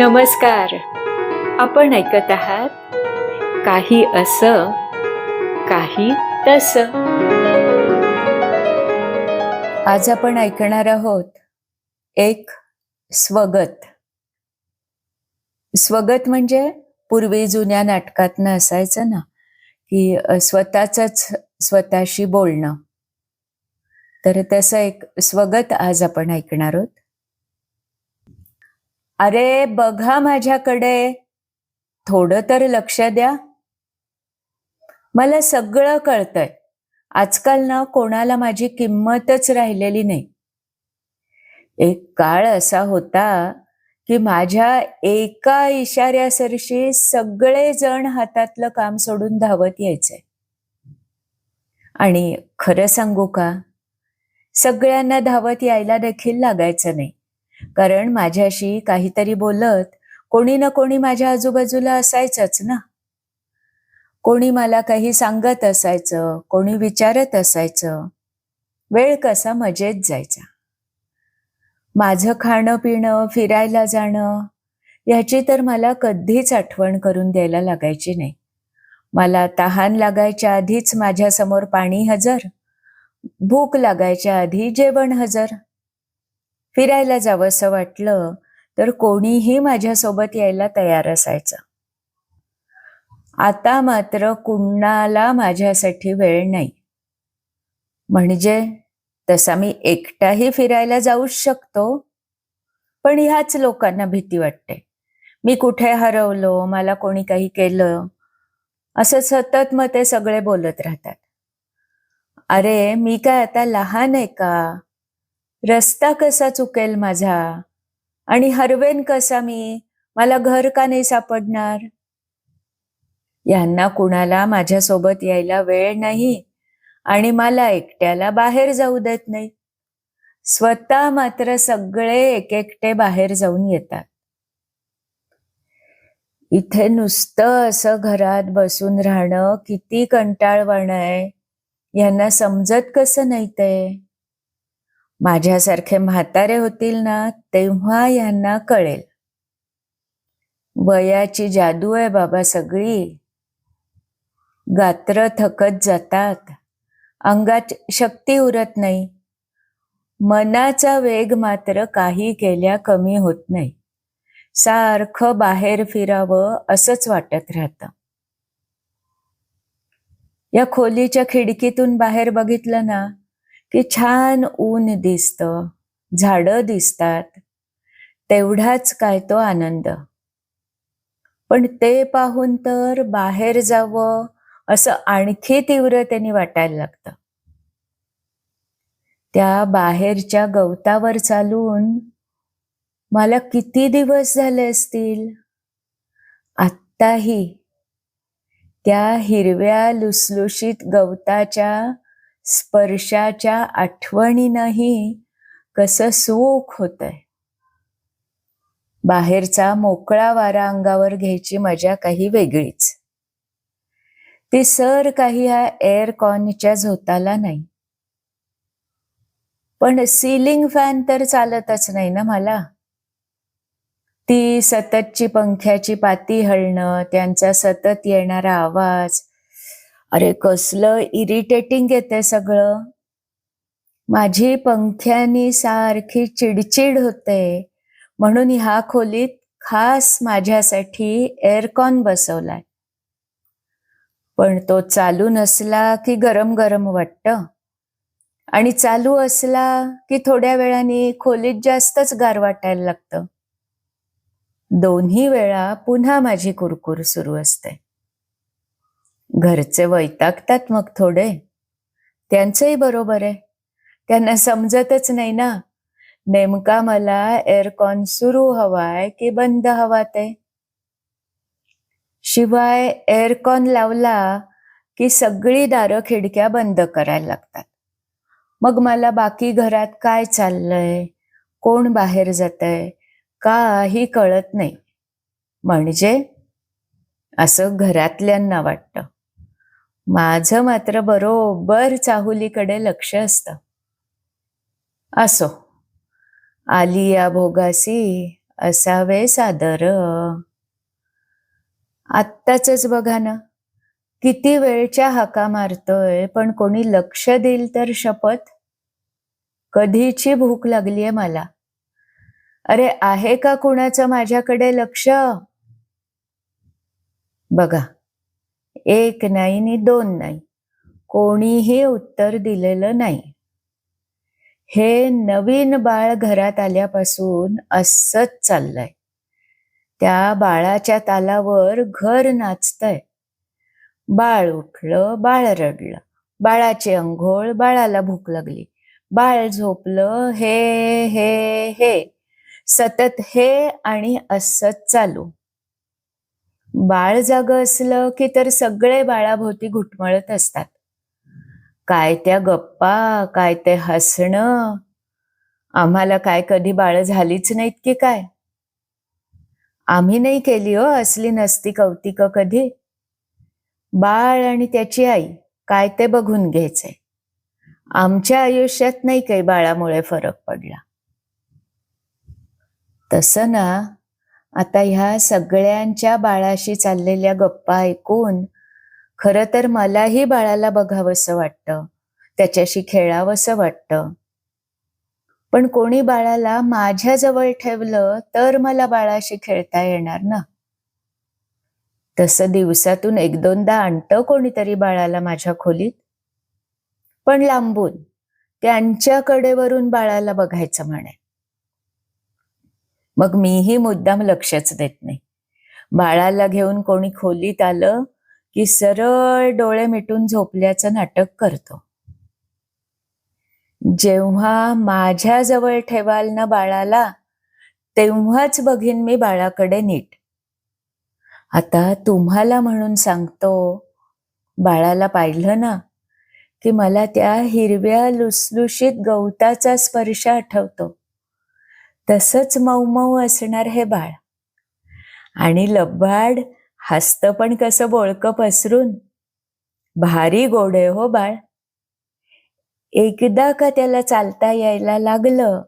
नमस्कार. आपण ऐकत आहात काही असं काही तस. आज आपण ऐकणार आहोत एक स्वगत. स्वगत म्हणजे पूर्वी जुन्या नाटकातनं असायचं ना की स्वतःच स्वतःशी बोलणं. तर तसं एक स्वगत आज आपण ऐकणार आहोत. अरे बघा माझ्याकडे. थोडं तर लक्ष द्या. मला सगळं कळतंय. आजकाल ना कोणाला माझी किंमतच राहिलेली नाही. एक काळ असा होता की माझ्या एका इशाऱ्यासरशी सगळे जण हातातलं काम सोडून धावत यायचे. आणि खरं सांगू का? सगळ्यांना धावत यायला देखील लागायचं नाही. कारण माझ्याशी काहीतरी बोलत कोणी ना कोणी माझ्या आजूबाजूला असायचंच ना. कोणी मला काही सांगत असायचं कोणी विचारत असायचं. वेळ कसा मजेत जायचा. माझं खाणं पिणं फिरायला जाणं ह्याची तर मला कधीच आठवण करून द्यायला लागायची नाही. मला तहान लागायच्या आधीच माझ्यासमोर पाणी हजर भूक लागायच्या आधी जेवण हजर. फिरायला जावंसं वाटलं तर कोणीही माझ्यासोबत यायला तयार असायचं. आता मात्र कुणाला माझ्यासाठी वेळ नाही. म्हणजे तसा मी एकटाही फिरायला जाऊच शकतो पण ह्याच लोकांना भीती वाटते. मी कुठे हरवलो मला कोणी काही केलं असं सतत मग ते सगळे बोलत राहतात. अरे मी काय आता लहान आहे का? रस्ता कसा चुकेल माझा? आणि हरवेन कसा मी? मला घर का नाही सापडणार? यांना कुणाला माझ्यासोबत यायला वेळ नाही आणि मला एकट्याला बाहेर जाऊ देत नाही. स्वतः मात्र सगळे एक एकटे बाहेर जाऊन येतात. इथे नुसतं असं घरात बसून राहणं किती कंटाळवाणं आहे. यांना समजत कसं नाही ते? माझ्यासारखे म्हातारे होतील ना तेव्हा यांना कळेल. वयाची जादू आहे बाबा सगळी. गात्र थकत जातात. अंगात शक्ती उरत नाही. मनाचा वेग मात्र काही केल्या कमी होत नाही. सारखं बाहेर फिरावं असंच वाटत राहतं. या खोलीच्या खिडकीतून बाहेर बघितलं ना की छान ऊन दिसतं झाडं दिसतात तेवढाच काय तो आनंद. पण ते पाहून तर बाहेर जावं असं आणखी तीव्रतेने वाटायला लागतं. त्या बाहेरच्या गवतावर चालून मला किती दिवस झाले असतील? आत्ताही त्या हिरव्या लुसलुशीत गवताच्या स्पर्शाच्या आठवणीनंही कसं सुख होतंय. बाहेरचा मोकळा वारा अंगावर घ्यायची मजा काही वेगळीच. ती सर काही ह्या एअरकॉनच्या झोताला नाही. पण सिलिंग फॅन तर चालतच नाही ना मला. ती सततची पंख्याची पाती हलणं त्यांचा सतत येणारा आवाज अरे कसलं इरिटेटिंग येते सगळं. माझी पंख्यानी सारखी चिडचिड होते. म्हणून ह्या खोलीत खास माझ्यासाठी एअरकॉन बसवलाय. पण तो चालू नसला की गरम गरम वाटतं. आणि चालू असला की थोड्या वेळाने खोलीत जास्तच गार वाटायला लागतं. दोन्ही वेळा पुन्हा माझी कुरकुर सुरू असते. घरचे वैतागतात मग थोडे. त्यांचंही बरोबर आहे. त्यांना समजतच नाही ना. नेमका मला एअरकॉन सुरू हवाय की बंद हवा ते शिवाय एअरकॉन लावला की सगळी दारं खिडक्या बंद करायला लागतात. मग मला बाकी घरात काय चाललंय? कोण बाहेर जातंय? काही कळत नाही. म्हणजे असं घरातल्यांना वाटतं. माझं मात्र बरोबर चाहुलीकडे लक्ष असतं. असो आली या भोगासी असावे सादर. आत्ताच बघा ना किती वेळच्या हाका मारतोय पण कोणी लक्ष देईल तर शपथ? कधीची भूक लागलीये मला? अरे आहे का कुणाचं माझ्याकडे लक्ष? बघा एक नाही नि दोन नाही. कोणीही उत्तर दिलेलं नाही. हे नवीन बाळ घरात आल्यापासून असंच चाललंय. त्या बाळाच्या तालावर घर नाचतंय. बाळ उठलं बाळ रडलं. बाळाची अंघोळ बाळाला भूक लागली. बाळ झोपलं हे हे हे. सतत हे आणि असंच चालू. बाळ जाग असलं की तर सगळे बाळाभोवती घुटमळत असतात. काय त्या गप्पा काय ते हसणं आम्हाला काय कधी बाळ झालीच नाहीत की काय? आम्ही नाही केली हो असली नसती कौतिक कधी. बाळ आणि त्याची आई काय ते बघून घ्यायचंय. आमच्या आयुष्यात नाही काही बाळामुळे फरक पडला. तसं ना आता ह्या सगळ्यांच्या बाळाशी चाललेल्या गप्पा ऐकून खरं तर मलाही बाळाला बघावंसं वाटतं. त्याच्याशी खेळावंसं वाटतं. पण कोणी बाळाला माझ्याजवळ ठेवलं तर मला बाळाशी खेळता येणार ना? तसं दिवसातून एक दोनदा आणतं कोणीतरी बाळाला माझ्या खोलीत. पण लांबून त्यांच्या कडेवरून बाळाला बघायचं म्हणे. मग मीही मुद्दाम लक्षच देत नाही. बाळाला घेऊन कोणी खोलीत आलं की सरळ डोळे मिटून झोपल्याचं नाटक करतो. जेव्हा माझ्याजवळ ठेवाल ना बाळाला तेव्हाच बघीन मी बाळाकडे नीट. आता तुम्हाला म्हणून सांगतो बाळाला पाहिलं ना की मला त्या हिरव्या लुसलुशीत गवताचा स्पर्श आठवतो. तसंच मऊ मऊ असणार हे बाळ. आणि लब्बाड हसतं पण कसं बोळकं पसरून? भारी गोड आहे हो बाळ. एकदा का त्याला चालता यायला लागलं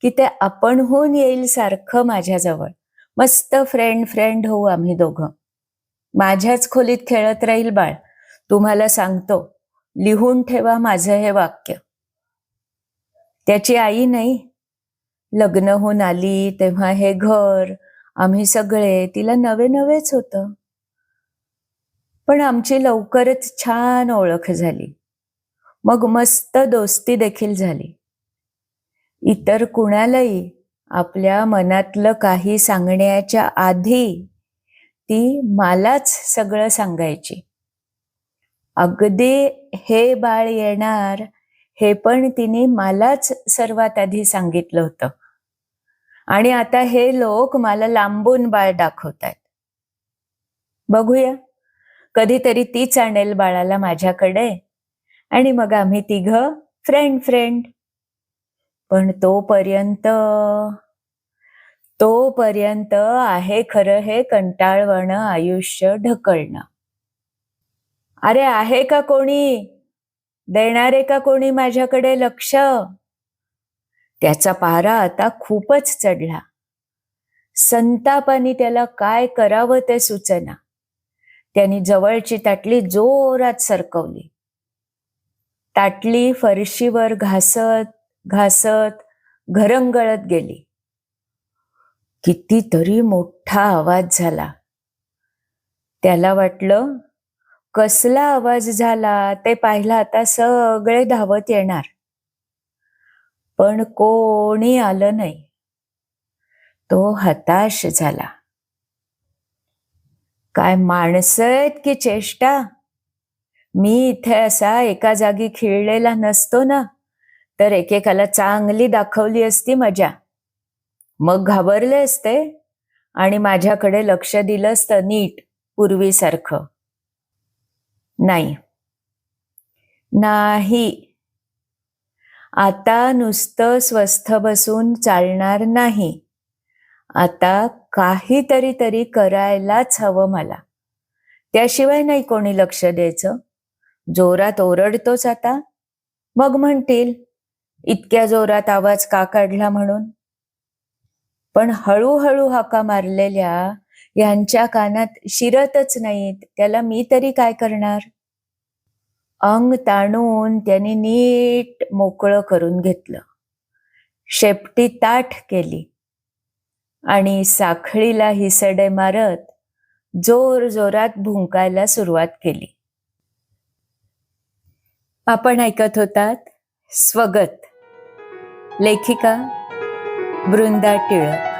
की ते आपण होऊन येईल सारखं माझ्याजवळ. मस्त फ्रेंड फ्रेंड होऊ आम्ही दोघं. माझ्याच खोलीत खेळत राहील बाळ. तुम्हाला सांगतो लिहून ठेवा माझं हे वाक्य. त्याची आई नाही लग्न होऊन आली तेव्हा हे घर आम्ही सगळे तिला नवे नवेच होत. पण आमची लवकरच छान ओळख झाली. मग मस्त दोस्ती देखील झाली. इतर कुणालाही आपल्या मनातलं काही सांगण्याच्या आधी ती मलाच सगळं सांगायची. अगदी हे बाळ येणार हे पण तिने मलाच सर्वात आधी सांगितलं होतं. आणि आता हे लोक मला लांबून बाळ दाखवत आहेत बघूया. कधीतरी तीच आणेल बाळाला माझ्याकडे आणि मग आम्ही तिघ फ्रेंड फ्रेंड पण तोपर्यंत तोपर्यंत आहे खरं हे कंटाळवणं आयुष्य ढकलणं. अरे आहे का कोणी? देणारे का कोणी माझ्याकडे लक्ष? त्याचा पारा आता खूपच चढला. संतापाने त्याला काय करावं ते सुचना. त्यांनी जवळची ताटली जोरात सरकवली. ताटली फरशीवर घासत घासत घरंगळत गेली. कितीतरी मोठा आवाज झाला. त्याला वाटलं कसला आवाज झाला ते पाहिला आता सगळे धावत येणार. पण कोणी आलं नाही. तो हताश झाला. काय माणसं आहेत की चेष्टा? मी इथे असा एका जागी खिळलेला नसतो ना तर एकेकाला चांगली दाखवली असती मजा. मग घाबरले असते आणि माझ्याकडे लक्ष दिलं असतं नीट पूर्वीसारखं. नाही. नाही. आता नुसतं स्वस्थ बसून चालणार नाही. आता काहीतरी तरी करायलाच हवं मला. त्याशिवाय नाही कोणी लक्ष द्यायचं. जोरात ओरडतोच आता. मग म्हणतील इतक्या जोरात आवाज का काढला म्हणून? पण हळूहळू हाका मारलेल्या यांच्या कानात शिरतच नाहीत. त्याला मी तरी काय करणार? अंग ताणून त्यांनी नीट मोकळं करून घेतलं. शेपटी ताठ केली आणि साखळीला हिसडे मारत जोर जोरात भुंकायला सुरुवात केली. आपण ऐकत होतात स्वगत. लेखिका बृंदा टिळक.